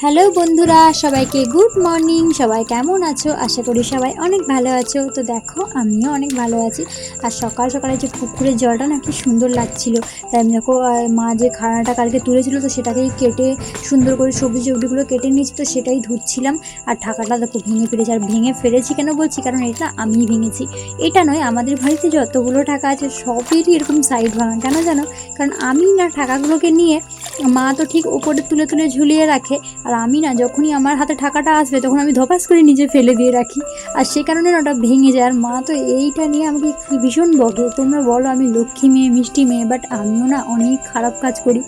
Hello বন্ধুরা, সবাইকে good morning. সবাই কেমন আছো? আশা করি সবাই অনেক ভালো আছো। তো দেখো, আমিও অনেক ভালো আছি। আর সকাল সকালে যে পুকুরের জলটা না কি সুন্দর লাগছিল, তাই আমি দেখো মা যে খানাটা কালকে তুলেছিল, তো সেটাকেই কেটে সুন্দর করে সবজি সবজিগুলো কেটে নিয়েছি, তো সেটাই ধুচ্ছিলাম। আর ঢাকাটা দেখো ভেঙে ফেলেছি। আর ভেঙে ফেলেছি কেন বলছি? কারণ এটা আমিই ভেঙেছি। এটা নয়, আমাদের বাড়িতে যতগুলো টাকা আছে, সবেরই এরকম সাইড ভাঙা। কেন জানো? কারণ আমি না টাকাগুলোকে নিয়ে মা তো ঠিক উপরে তুলে তুলে ঝুলিয়ে রাখে। আর আমি না, যখনই আমার হাতে টাকাটা আসবে, তখন আমি ধপাস করে নিজে ফেলে দিয়ে রাখি। আর সে কারণে না ওটা ভেঙে যায়। আর মা তো এইটা নিয়ে আমাকে কি ভীষণ বকে। তোমরা বলো, আমি লক্ষ্মী মেয়ে, মিষ্টি মেয়ে বাট আমিও না অনেক খারাপ কাজ করি,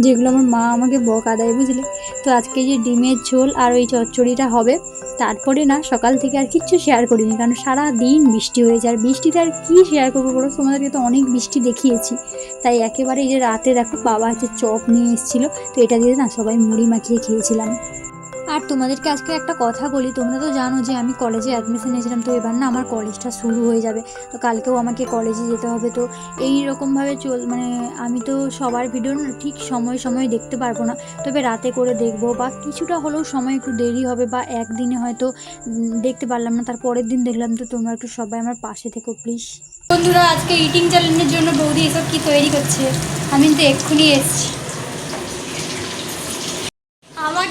যেগুলো আমার মা আমাকে বকা দেয় বুঝলে? তো আজকে যে ডিমের ঝোল আর ওই চচ্চড়িটা হবে তারপরে না সকাল থেকে আর কিচ্ছু শেয়ার করিনি, কারণ সারা দিন বৃষ্টি হয়েছে আর বৃষ্টিতে আর কী শেয়ার করব বলো? তোমাদেরকে তো অনেক বৃষ্টি দেখিয়েছি। তাই একেবারে এই যে রাতে দেখো বাবা হচ্ছে চপ নিয়ে এসেছিল, তো এটা দিয়ে না সবাই মুড়ি মাখিয়ে খেয়েছিলাম। আর তোমাদেরকে আজকে একটা কথা বলি, তোমরা তো জানো যে আমি কলেজে অ্যাডমিশন নিয়েছিলাম, তো এবার না আমার কলেজটা শুরু হয়ে যাবে। তো কালকেও আমাকে কলেজে যেতে হবে, তো এই রকমভাবে চল মানে আমি তো সবার ভিডিও ঠিক সময় সময় দেখতে পারব না। তবে রাতে করে দেখব বা কিছুটা হলেও সময় একটু দেরি হবে বা একদিনে হয়তো দেখতে পারলাম না, তার পরের দিন দেখলাম, তো তোমরা একটু সবাই আমার পাশে থেকো প্লিজ বন্ধুরা, আজকে ইটিং চ্যালেঞ্জের জন্য বৌদি এসব কি তৈরি করছে? আমি তো এক্ষুনি এসেছি।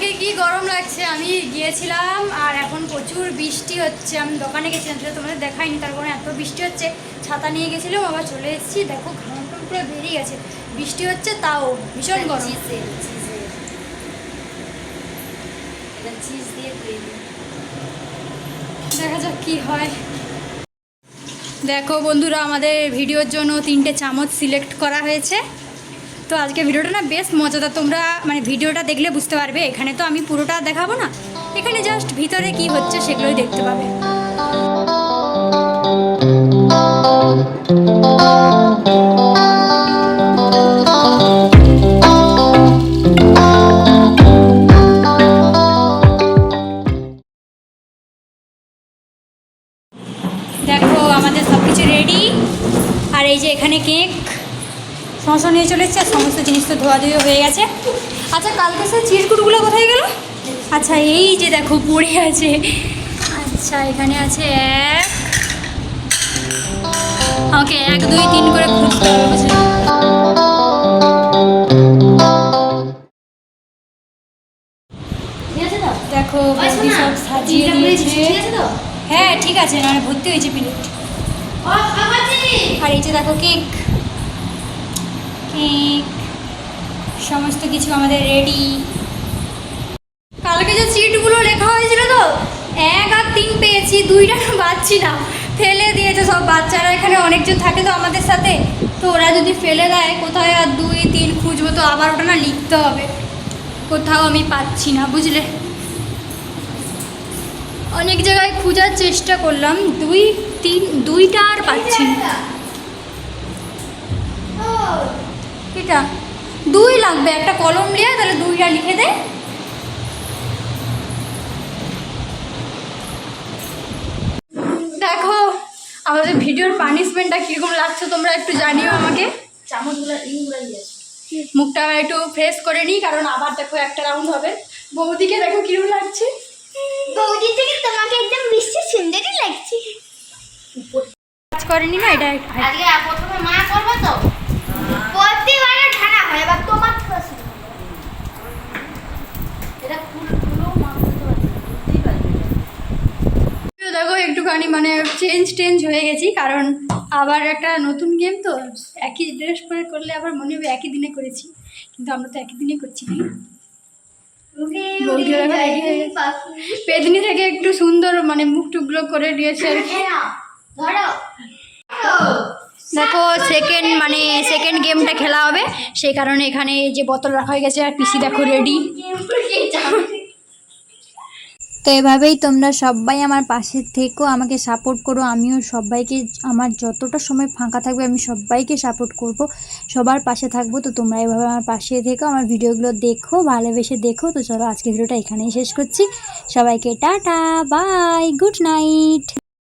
আমাকে কি গরম লাগছে? আমি গিয়েছিলাম আর এখন প্রচুর বৃষ্টি হচ্ছে। আমি দোকানে গেছিলাম সেটা তোমাদের দেখাইনি। তার কারণে এত বৃষ্টি হচ্ছে। ছাতা নিয়ে গেছিলাম আবার চলে এসেছি। দেখো ঘাম টাম পুরো বেরিয়ে গেছে। বৃষ্টি হচ্ছে তাও। ভীষণ গরম। দেখা যাক কি হয়। দেখো বন্ধুরা আমাদের ভিডিওর জন্য তিনটে চামচ সিলেক্ট করা হয়েছে। তো আজকে ভিডিওটা না বেশ মজাদার তোমরা মানে ভিডিওটা দেখলে বুঝতে পারবে, এখানে তো আমি পুরোটা দেখাবো না। এখানে জাস্ট ভিতরে কি হচ্ছে সেগুলোই দেখতে পাবে। দেখো, আমাদের সব কিছু রেডি আর এই যে এখানে কেক সমস্ত নিয়ে চলে এসছে আর সমস্ত জিনিস তো ধোয়া ধুয়ে হয়ে গেছে। আচ্ছা কালকে সে চিরকুটগুলো কোথায় গেল? আচ্ছা এই যে দেখো পড়ে আছে। আচ্ছা এখানে আছে এক। আমাকে এক দুই তিন করে খুঁজতে হবে দেখো বৌদি সব সাজিয়ে দিয়েছে। হ্যাঁ ঠিক আছে না ভর্তি হয়েছে প্লেট আর এই যে দেখো কেক। কেক সমস্ত কিছু আমাদের রেডি কালকে যে সিটগুলো লেখা হয়েছিল তো, এক আর তিন পেয়েছি, দুইটা পাচ্ছি না। ফেলে দিয়েছে সব বাচ্চারা, এখানে অনেকজন থাকে তো আমাদের সাথে। তো ওরা যদি ফেলে দেয়, কোথায় আর দুই, তিন খুঁজবো তো আবার ওটা না লিখতে হবে। কোথাও আমি পাচ্ছি না, বুঝলে? অনেক জায়গায় খোঁজার চেষ্টা করলাম, দুই, তিন, দুইটা আর পাচ্ছি না। এটা? দুই লাগবে একটা কলম নিয়ে তাহলে দুইটা লিখে দে। দেখো আমাদের ভিডিওর পানিশমেন্টটা কীরকম লাগছে তোমরা একটু জানিও আমাকে। মুখটা একটু ফ্রেশ করে নিই কারণ আবার দেখো একটা রাউন্ড হবে। বৌদিকে দেখো কীরকম লাগছে। বৌদি থেকে তোমাকে একদম বিশ্বে সুন্দরই লাগছে। কাজ করেনি না এটা আজকে প্রথমে মা করব তো প্রতিবারে ঠান্ডা হয় এবার তোমার থেকে শুরু করব। এটা ফুল ফুলও মা করতে পারবে না, বুঝতেই পারবে না। দেখো একটুখানি মানে চেঞ্জ টেঞ্জ হয়ে গেছি কারণ আবার একটা নতুন গেম তো একই ড্রেস পরে করলে আবার মনে হবে একই দিনে করেছি কিন্তু আমরা তো একই দিনে করছি না। হয়ে। পেদনি থেকে একটু সুন্দর মানে মুখ টুকগুলো করে দিয়েছে। নাও, ধরো। দেখো সেকেন্ড মানে সেকেন্ড গেমটা খেলা হবে সেই কারণে এখানে যে বোতল রাখা হয়ে গেছে আর পিসি দেখো রেডি এভাবেই তোমরা সবাই আমার পাশে থেকো, আমাকে সাপোর্ট করো। আমিও সবাইকে, আমার যতটা সময় ফাঁকা থাকবে, আমি সবাইকে সাপোর্ট করব। সবার পাশে থাকব, তো তোমরা এভাবে আমার পাশে থেকো, আমার ভিডিওগুলো দেখো, ভালোবেসে দেখো। তো চলো আজকে ভিডিওটা এখানেই শেষ করছি। সবাইকে টাটা বাই গুড নাইট